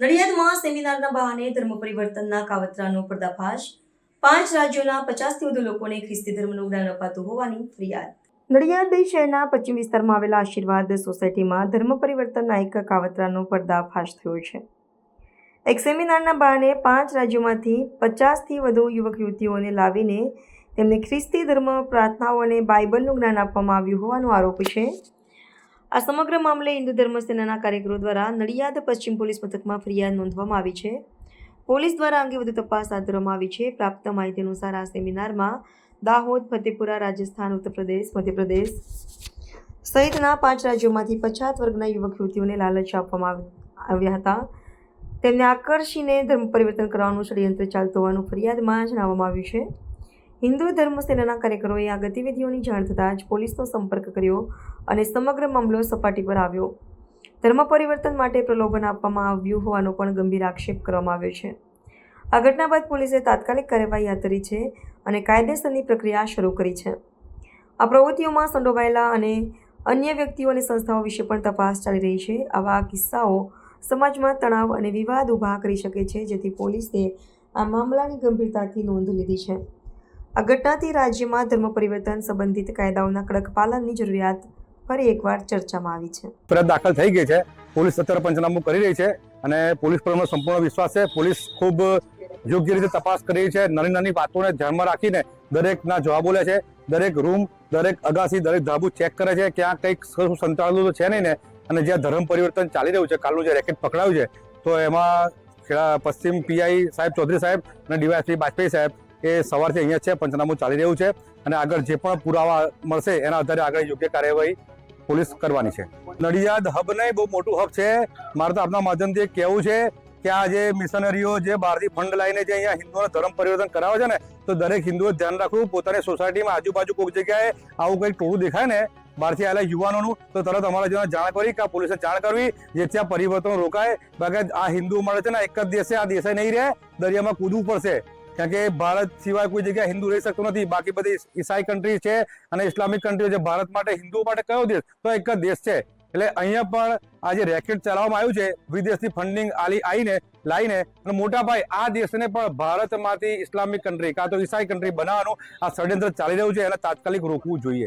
નડિયાદમાં સેમિનારના બહાને ધર્મ પરિવર્તનના કાવતરાનો પર્દાફાશ. પાંચ રાજ્યોના પચાસથી વધુ લોકોને ખ્રિસ્તી ધર્મનું જ્ઞાન અપાતું હોવાની ફરિયાદ. નડિયાદ શહેરના પશ્ચિમ વિસ્તારમાં આવેલા આશીર્વાદ સોસાયટીમાં ધર્મ પરિવર્તનના એક કાવતરાનો પર્દાફાશ થયો છે. એક સેમિનારના બહાને પાંચ રાજ્યોમાંથી પચાસથી વધુ યુવક યુવતીઓને લાવીને તેમને ખ્રિસ્તી ધર્મ પ્રાર્થનાઓ અને બાઇબલનું જ્ઞાન આપવામાં આવ્યું હોવાનો આરોપ છે. આ સમગ્ર મામલે હિન્દુ ધર્મ સેનાના કાર્યકરો દ્વારા નડિયાદ પશ્ચિમ પોલીસ મથકમાં ફરિયાદ નોંધવામાં આવી છે. પોલીસ દ્વારા અંગે વધુ તપાસ હાથ ધરવામાં આવી છે. પ્રાપ્ત માહિતી અનુસાર આ સેમિનારમાં દાહોદ, ફતેપુરા, રાજસ્થાન, ઉત્તરપ્રદેશ, મધ્યપ્રદેશ સહિતના પાંચ રાજ્યોમાંથી પછાત વર્ગના યુવક યુવતીઓને લાલચ આપવામાં આવ- આવ્યા હતા. તેમને આકર્ષીને ધર્મ પરિવર્તન કરવાનું ષડયંત્ર ચાલતું હોવાનું ફરિયાદમાં જણાવવામાં આવ્યું છે. હિન્દુ ધર્મ સેનાના કાર્યકરોએ આ ગતિવિધિઓની જાણ થતાં જ પોલીસનો સંપર્ક કર્યો અને સમગ્ર મામલો સપાટી પર આવ્યો. ધર્મ પરિવર્તન માટે પ્રલોભન આપવામાં આવ્યું હોવાનો પણ ગંભીર આક્ષેપ કરવામાં આવ્યો છે. આ ઘટના બાદ પોલીસે તાત્કાલિક કાર્યવાહી હાથ ધરી છે અને કાયદેસરની પ્રક્રિયા શરૂ કરી છે. આ પ્રવૃત્તિઓમાં સંડોવાયેલા અને અન્ય વ્યક્તિઓ અને સંસ્થાઓ વિશે પણ તપાસ ચાલી રહી છે. આવા કિસ્સાઓ સમાજમાં તણાવ અને વિવાદ ઊભા કરી શકે છે, જેથી પોલીસે આ મામલાની ગંભીરતાથી નોંધ લીધી છે. આ ઘટનાથી રાજ્યમાં ધર્મ પરિવર્તન સંબંધિત કાયદાઓના કડક પાલનની જરૂરિયાત ફરી એકવાર ચર્ચામાં આવી છે. ફરિયાદ દાખલ થઈ ગઈ છે. પોલીસ અત્યારે પંચનામું કરી રહી છે અને પોલીસ પર અમને સંપૂર્ણ વિશ્વાસ છે. પોલીસ ખૂબ યોગ્ય રીતે તપાસ કરી રહી છે. નાની નાની વાતોને ધ્યાનમાં રાખીને દરેકના જવાબો લે છે. દરેક રૂમ, દરેક અગાસી, દરેક ધાબુ ચેક કરે છે ક્યાં કંઈક સંતાડેલું તો છે નહીં ને? અને જ્યાં ધર્મ પરિવર્તન ચાલી રહ્યું છે, કાલનું જે રેકેટ પકડાયું છે, તો એમાં પશ્ચિમ પીઆઈ સાહેબ ચૌધરી સાહેબ અને ડીવાયસપી બાજપેયી સાહેબ એ સવારથી અહીંયા છે, પંચનામું ચાલી રહ્યું છે અને આગળ જે પણ પુરાવા મળશે એના આધારે આગળ યોગ્ય કાર્યવાહી પોલીસ કરવાની છે. નડિયાદ હબ નહીં, બહુ મોટું હબ છે. મારે તો આપના માધ્યમથી કહેવું છે કે આ જે મિશનરીઓ જે બહારથી ફંડ લઈને જે અહીંયા હિન્દુઓને ધર્મ પરિવર્તન કરાવે છે ને, તો દરેક હિન્દુએ ધ્યાન રાખવું, પોતાની સોસાયટીમાં આજુબાજુ કોઈક જગ્યાએ આવું કંઈક ટોળું દેખાય ને, બહારથી આવેલા યુવાનોનું, તો તરત અમારા જેવા જાણ કરી કે પોલીસે જાણ કરવી, જેથી આ પરિવર્તન રોકાય. બાકી આ હિન્દુ મળે છે ને, એક જ દેશે આ દેશે નહીં રહે, દરિયામાં કૂદવું પડશે. કારણ કે ભારત સિવાય કોઈ જગ્યાએ હિન્દુ રહી શકતો નથી. બાકી બધી ઈસાઈ કન્ટ્રી છે અને ઇસ્લામિક કન્ટ્રીઓ છે. ભારત માટે હિન્દુઓ માટે કયો દેશ? તો એક જ દેશ છે. એટલે અહીંયા પણ આ જે રેકેટ ચલાવવામાં આવ્યું છે, વિદેશથી ફંડિંગ આલી આવીને લાવીને અને મોટા ભાઈ આ દેશને પણ ભારતમાંથી ઇસ્લામિક કન્ટ્રી કાં તો ઈસાઈ કન્ટ્રી બનાવવાનું આ ષડયંત્ર ચાલી રહ્યું છે. એને તાત્કાલિક રોકવું જોઈએ.